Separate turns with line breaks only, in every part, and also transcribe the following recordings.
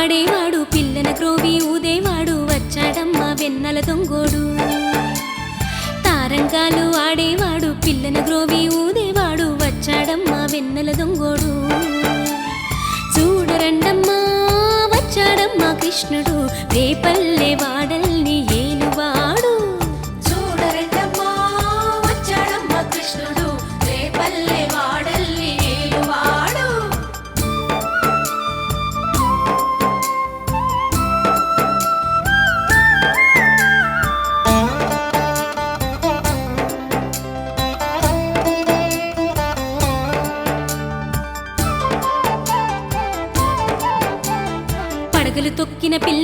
వాడేవాడు పిల్లన క్రోవి ఊదేవాడు వచ్చాడమ్మా వెన్నల దొంగోడు. తారంగాలు ఆడేవాడు పిల్లన గ్రోవి ఊదేవాడు వచ్చాడమ్మా వెన్నెల దొంగోడు. చూడరండమ్మా వచ్చాడమ్మా కృష్ణుడు రేపల్లె వాడల్ని ఏ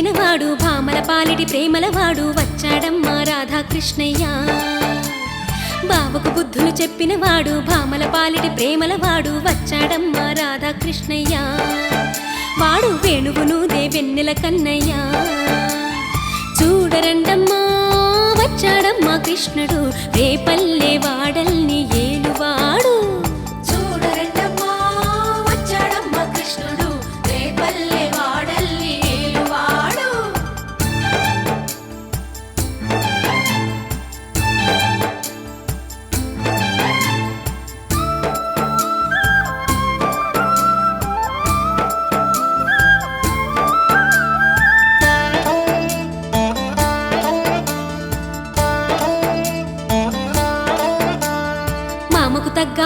బుద్ధులు భామల పాలిటి ప్రేమలవాడు వచ్చాడమ్మా రాధాకృష్ణయ్య. బావకు బుద్ధులు చెప్పినవాడు భామల పాలిటి ప్రేమలవాడు వచ్చాడమ్మా రాధాకృష్ణయ్య. వాడు వేణువును వెన్నెల కన్నయ్య. చూడరండమ్మా వచ్చాడమ్మా కృష్ణుడు రేపల్లే వాడల్ని ఏలువాడు.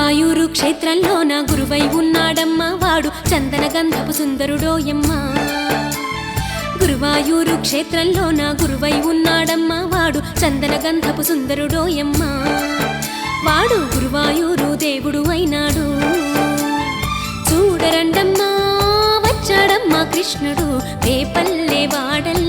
వాయురు
క్షేత్రంలో నా గురువై ఉన్నాడమ్మా. వాడు చందన గంధపు సుందరుడోయమ్మా గురువాయూరు క్షేత్రంలోన గురువై ఉన్నాడమ్మా. వాడు చందన గంధపు సుందరుడోయమ్మా వాడు గురువాయూరు దేవుడు అయినాడు. చూడరండమ్మా వచ్చాడమ్మా కృష్ణుడు. రేపల్లె వాడల్ని